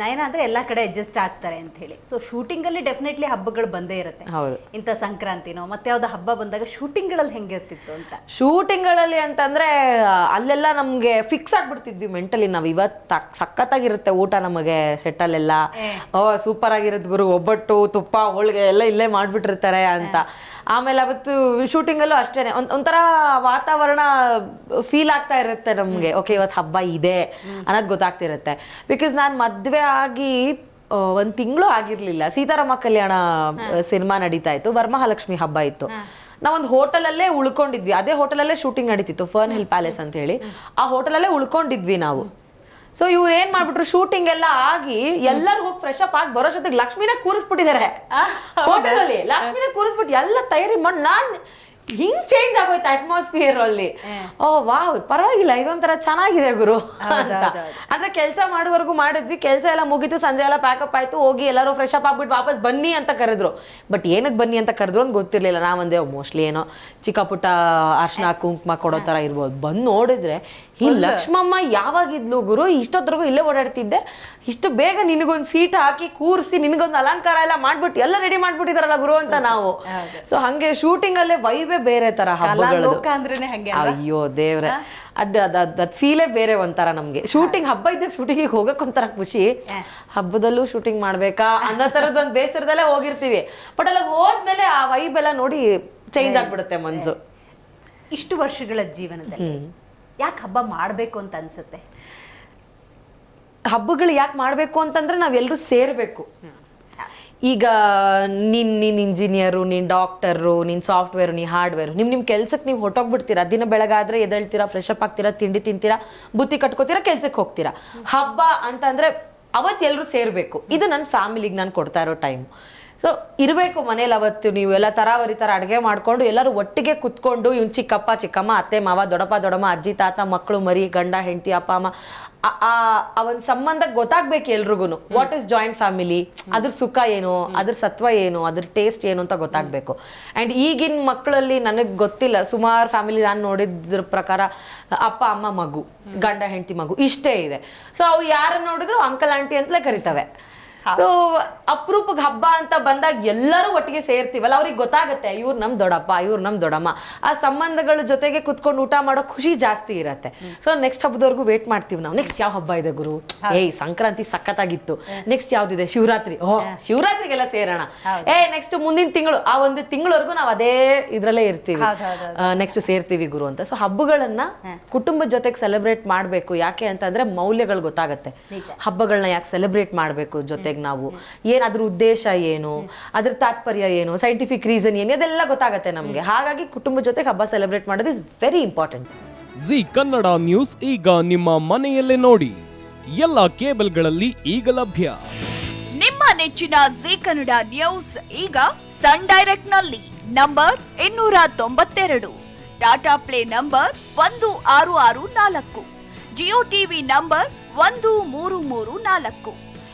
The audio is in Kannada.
ನಯನ ಅಂದ್ರೆ ಎಲ್ಲಾ ಕಡೆ ಅಡ್ಜಸ್ಟ್ ಆಗ್ತಾರೆ ಅಂತ ಹೇಳಿ. ಸೊ ಶೂಟಿಂಗ್ ಅಲ್ಲಿ ಡೆಫಿನೆಟ್ಲಿ ಹಬ್ಬಗಳು ಬಂದೇ ಇರುತ್ತೆ. ಹೌದು. ಇಂಥ ಸಂಕ್ರಾಂತಿನೋ ಮತ್ತೆ ಯಾವ್ದು ಹಬ್ಬ ಬಂದಾಗ ಶೂಟಿಂಗ್ಗಳಲ್ಲಿ ಹೆಂಗಿರ್ತಿತ್ತು ಅಂತ? ಶೂಟಿಂಗ್ಗಳಲ್ಲಿ ಅಂತಂದ್ರೆ ಅಲ್ಲೆಲ್ಲ ನಮ್ಗೆ ಫಿಕ್ಸ್ ಆಗ್ಬಿಡ್ತಿದ್ವಿ ಮೆಂಟಲಿ ನಾವ್ ಇವತ್ತು ಸಖತ್ತಾಗಿರುತ್ತೆ ಊಟ ನಮಗೆ ಸೆಟ್ಟಲ್ಲೆಲ್ಲ ಓ ಸೂಪರ್ ಆಗಿರುತ್ತೆ ಗುರು ಒಬ್ಬಟ್ಟು ತುಪ್ಪ ಹೋಳಿಗೆ ಎಲ್ಲ ಇಲ್ಲೇ ಮಾಡ್ಬಿಟ್ಟಿರ್ತಾರೆ ಅಂತ. ಆಮೇಲೆ ಅವತ್ತು ಶೂಟಿಂಗಲ್ಲೂ ಅಷ್ಟೇನೆ. ಒಂದ್ ಒಂಥರ ವಾತಾವರಣ ಫೀಲ್ ಆಗ್ತಾ ಇರುತ್ತೆ ನಮ್ಗೆ. ಓಕೆ ಇವತ್ತು ಹಬ್ಬ ಇದೆ ಅನ್ನೋದು ಗೊತ್ತಾಗ್ತಿರುತ್ತೆ. ಬಿಕಾಸ್ ನಾನು ಮದ್ವೆ ಆಗಿ ಒಂದ್ ತಿಂಗಳು ಆಗಿರ್ಲಿಲ್ಲ. ಸೀತಾರಾಮ ಕಲ್ಯಾಣ ಸಿನಿಮಾ ನಡೀತಾ ಇತ್ತು. ವರಮಹಾಲಕ್ಷ್ಮಿ ಹಬ್ಬ ಇತ್ತು. ನಾವೊಂದು ಹೋಟೆಲಲ್ಲೇ ಉಳ್ಕೊಂಡಿದ್ವಿ. ಅದೇ ಹೋಟೆಲಲ್ಲೇ ಶೂಟಿಂಗ್ ನಡೀತಿತ್ತು ಫರ್ನ್ ಹಿಲ್ ಪ್ಯಾಲೇಸ್ ಅಂತ ಹೇಳಿ ಆ ಹೋಟೆಲ್ ಅಲ್ಲೇ ಉಳ್ಕೊಂಡಿದ್ವಿ ನಾವು. ಸೊ ಇವ್ರು ಏನ್ ಮಾಡ್ಬಿಟ್ರು ಶೂಟಿಂಗ್ ಎಲ್ಲ ಆಗಿ ಎಲ್ಲರೂ ಹೋಗಿ ಫ್ರೆಶ್ ಅಪ್ ಆಗಿ ಬರೋ ಜೊತೆಗೆ ಲಕ್ಷ್ಮಿನ ಕೂರಿಸ್ಬಿಟ್ಟಿದ್ದಾರೆ ಹೋಟೆಲ್ ಅಲ್ಲಿ ಲಕ್ಷ್ಮಿನ ಕೂರಿಸ್ಬಿಟ್ಟು ಎಲ್ಲ ತಯಾರಿ ಮಾಡಿ ನಾನ್ ಹಿಂಗ್ ಚೇಂಜ್ ಆಗೋಯ್ತು ಅಟ್ಮಾಸ್ಫಿಯರ್ ಅಲ್ಲಿ. ಓ ವಾವ್ ಪರವಾಗಿಲ್ಲ ಇದೊಂಥರ ಚೆನ್ನಾಗಿದೆ ಗುರು ಅಂತ. ಅಂದ್ರೆ ಕೆಲಸ ಮಾಡುವವರೆಗೂ ಮಾಡಿದ್ವಿ ಕೆಲಸ ಎಲ್ಲ ಮುಗಿತು ಸಂಜೆ ಎಲ್ಲ ಪ್ಯಾಕಪ್ ಆಯ್ತು ಹೋಗಿ ಎಲ್ಲರೂ ಫ್ರೆಶ್ ಅಪ್ ಆಗ್ಬಿಟ್ಟು ವಾಪಸ್ ಬನ್ನಿ ಅಂತ ಕರೆದ್ರು. ಬಟ್ ಏನಕ್ಕೆ ಬನ್ನಿ ಅಂತ ಕರೆದ್ರು ಅಂತ ಗೊತ್ತಿರ್ಲಿಲ್ಲ. ನಾವಂದೆ ಮೋಸ್ಟ್ಲಿ ಏನೋ ಚಿಕ್ಕ ಪುಟ್ಟ ಅರ್ಶನ ಕುಂಕುಮ ಕೊಡೋ ತರ ಇರ್ಬೋದು. ಬಂದು ನೋಡಿದ್ರೆ ಈ ಲಕ್ಷ್ಮಮ್ಮ ಯಾವಾಗಿದ್ಲು ಗುರು ಇಷ್ಟೊತ್ತರೆಗೂ ಇಲ್ಲೇ ಓಡಾಡ್ತಿದ್ದೆ. ಇಷ್ಟು ಬೇಗ ನಿನಗೊಂದು ಸೀಟ್ ಹಾಕಿ ಕೂರಿಸಿ ನಿನಗೊಂದು ಅಲಂಕಾರ ಎಲ್ಲ ಮಾಡ್ಬಿಟ್ಟು ಎಲ್ಲ ರೆಡಿ ಮಾಡ್ಬಿಟ್ಟಿದಾರಲ್ಲ ಗುರು ಅಂತ ನಾವು. ಸೊ ಹಂಗೆ ಶೂಟಿಂಗ್ ಅಲ್ಲೇ ವೈಬೇ ಬೇರೆ ತರ ಹಬ್ಬಗಳು ಲೋಕ ಅಂದ್ರೇನೆ ಹಂಗೆ ಅಯ್ಯೋ ದೇವ್ರೆ. ಅದ್ ಅದ್ ಅದ್ ಅದ್ ಫೀಲೇ ಬೇರೆ ಒಂಥರ ನಮ್ಗೆ. ಶೂಟಿಂಗ್ ಹಬ್ಬ ಇದ್ದಾಗ ಶೂಟಿಂಗ್ ಹೋಗಕ್ ಒಂಥರ ಖುಷಿ. ಹಬ್ಬದಲ್ಲೂ ಶೂಟಿಂಗ್ ಮಾಡ್ಬೇಕಾ ಅನ್ನೋ ತರದ್ ಒಂದ್ ಬೇಸರದಲ್ಲೇ ಹೋಗಿರ್ತೀವಿ. ಬಟ್ ಅಲ್ಲ ಹೋದ್ಮೇಲೆ ಆ ವೈಬ್ ಎಲ್ಲ ನೋಡಿ ಚೇಂಜ್ ಆಗ್ಬಿಡುತ್ತೆ ಮನ್ಸು. ಇಷ್ಟು ವರ್ಷಗಳ ಜೀವನದಲ್ಲಿ ಯಾಕೆ ಹಬ್ಬ ಮಾಡ್ಬೇಕು ಅಂತ ಅನ್ಸುತ್ತೆ? ಹಬ್ಬಗಳು ಯಾಕೆ ಮಾಡಬೇಕು ಅಂತಂದ್ರೆ ನಾವೆಲ್ಲರೂ ಸೇರಬೇಕು. ಈಗ ನಿನ್ ನಿನ್ ಇಂಜಿನಿಯರು ನಿನ್ ಡಾಕ್ಟರು ನಿನ್ ಸಾಫ್ಟ್ವೇರು ನೀ ಹಾರ್ಡ್ವೇರು ನಿಮ್ ನಿಮ್ ಕೆಲ್ಸಕ್ಕೆ ನೀವು ಹೊಟ್ಟೋಗ್ಬಿಡ್ತೀರಾ ದಿನ ಬೆಳಗಾದ್ರೆ ಎದಳ್ತೀರಾ ಫ್ರೆಶ್ ಅಪ್ ಆಗ್ತೀರಾ, ತಿಂಡಿ ತಿಂತೀರಾ, ಬುತ್ತಿ ಕಟ್ಕೋತೀರಾ ಕೆಲ್ಸಕ್ಕೆ ಹೋಗ್ತೀರಾ? ಹಬ್ಬ ಅಂತಂದ್ರೆ ಅವತ್ತೆಲ್ಲರೂ ಸೇರ್ಬೇಕು. ಇದು ನನ್ನ ಫ್ಯಾಮಿಲಿಗೆ ನಾನು ಕೊಡ್ತಾ ಇರೋ ಟೈಮ್ ಸೊ ಇರಬೇಕು ಮನೇಲಿ ಅವತ್ತು ನೀವು ಎಲ್ಲ ತರಾವರಿ ಥರ ಅಡುಗೆ ಮಾಡ್ಕೊಂಡು ಎಲ್ಲರೂ ಒಟ್ಟಿಗೆ ಕುತ್ಕೊಂಡು ಇವ್ನು ಚಿಕ್ಕಪ್ಪ ಚಿಕ್ಕಮ್ಮ ಅತ್ತೆ ಮಾವ ದೊಡ್ಡಪ್ಪ ದೊಡ್ಡಮ್ಮ ಅಜ್ಜಿ ತಾತ ಮಕ್ಕಳು ಮರಿ ಗಂಡ ಹೆಂಡತಿ ಅಪ್ಪ ಅಮ್ಮ ಆ ಒಂದು ಸಂಬಂಧ ಗೊತ್ತಾಗ್ಬೇಕು ಎಲ್ರಿಗೂ ವಾಟ್ ಇಸ್ ಜಾಯಿಂಟ್ ಫ್ಯಾಮಿಲಿ ಅದ್ರ ಸುಖ ಏನು? ಅದ್ರ ಸತ್ವ ಏನು? ಅದ್ರ ಟೇಸ್ಟ್ ಏನು ಅಂತ ಗೊತ್ತಾಗಬೇಕು. ಆ್ಯಂಡ್ ಈಗಿನ ಮಕ್ಕಳಲ್ಲಿ ನನಗೆ ಗೊತ್ತಿಲ್ಲ. ಸುಮಾರು ಫ್ಯಾಮಿಲಿ ನಾನು ನೋಡಿದ್ರ ಪ್ರಕಾರ ಅಪ್ಪ ಅಮ್ಮ ಮಗು ಗಂಡ ಹೆಂಡತಿ ಮಗು ಇಷ್ಟೇ ಇದೆ. ಸೊ ಅವು ಯಾರು ನೋಡಿದ್ರು ಅಂಕಲ್ ಆಂಟಿ ಅಂತಲೇ ಕರಿತವೆ. ಸೊ ಅಪರೂಪಕ್ಕೆ ಹಬ್ಬ ಅಂತ ಬಂದಾಗ ಎಲ್ಲರೂ ಒಟ್ಟಿಗೆ ಸೇರ್ತೀವಲ್ಲ ಅವ್ರಿಗೆ ಗೊತ್ತಾಗುತ್ತೆ ಇವ್ರು ನಮ್ ದೊಡ್ಡಪ್ಪ ಇವ್ರು ನಮ್ ದೊಡ್ಡಮ್ಮ. ಆ ಸಂಬಂಧಗಳ ಜೊತೆಗೆ ಕುತ್ಕೊಂಡು ಊಟ ಮಾಡೋ ಖುಷಿ ಜಾಸ್ತಿ ಇರತ್ತೆ. ಸೊ ನೆಕ್ಸ್ಟ್ ಹಬ್ಬದವರೆಗೂ ವೇಟ್ ಮಾಡ್ತೀವಿ ನಾವು. ನೆಕ್ಸ್ಟ್ ಯಾವ ಹಬ್ಬ ಇದೆ ಗುರು? ಏಯ್ ಸಂಕ್ರಾಂತಿ ಸಖತ್ತಾಗಿತ್ತು. ನೆಕ್ಸ್ಟ್ ಯಾವ್ದಿದೆ? ಶಿವರಾತ್ರಿ. ಓ ಶಿವರಾತ್ರಿಗೆಲ್ಲ ಸೇರೋಣ. ಏ ನೆಕ್ಸ್ಟ್ ಮುಂದಿನ ತಿಂಗಳು ಆ ಒಂದು ತಿಂಗಳವರೆಗೂ ನಾವು ಅದೇ ಇದ್ರಲ್ಲೇ ಇರ್ತೀವಿ. ನೆಕ್ಸ್ಟ್ ಸೇರ್ತೀವಿ ಗುರು ಅಂತ. ಸೊ ಹಬ್ಬಗಳನ್ನ ಕುಟುಂಬದ ಜೊತೆಗೆ ಸೆಲೆಬ್ರೇಟ್ ಮಾಡಬೇಕು. ಯಾಕೆ ಅಂತಂದ್ರೆ ಮೌಲ್ಯಗಳು ಗೊತ್ತಾಗತ್ತೆ. ಹಬ್ಬಗಳನ್ನ ಯಾಕೆ ಸೆಲೆಬ್ರೇಟ್ ಮಾಡಬೇಕು ಜೊತೆಗೆ ನಾವು. ಏನು ಅದ್ರ ಉದ್ದೇಶ ಏನು? ಅದ್ರ ತಾತ್ಪರ್ಯ ಏನು? ಸೈಂಟಿಫಿಕ್ ರೀಸನ್ ಏನು? ಅದೆಲ್ಲ ಗೊತ್ತಾಗುತ್ತೆ ನಮಗೆ. ಹಾಗಾಗಿ ಕುಟುಂಬ ಜೊತೆಗೆ ಹಬ್ಬ ಸೆಲೆಬ್ರೇಟ್ ಮಾಡೋದು is very important Zee Kannada news ಈಗ ನಿಮ್ಮ ಮನೆಯಲ್ಲೇ ನೋಡಿ. ಎಲ್ಲ ಕೇಬಲ್ಗಳಲ್ಲಿ ಈಗ ಲಭ್ಯ. ನಿಮ್ಮ ನೆಚ್ಚಿನ ಜಿ ಕನ್ನಡ ನ್ಯೂಸ್ ಈಗ ಸನ್ ಡೈರೆಕ್ಟ್ನಲ್ಲಿ ನಂಬರ್ ಇನ್ನೂರ ತೊಂಬತ್ತೆರಡು. ಟಾಟಾ ಪ್ಲೇ ನಂಬರ್ ಒಂದು ಆರು ಆರು ನಾಲ್ಕು. ಜಿಯೋ ಟಿವಿ ನಂಬರ್ ಒಂದು ಮೂರು ಮೂರು ನಾಲ್ಕು.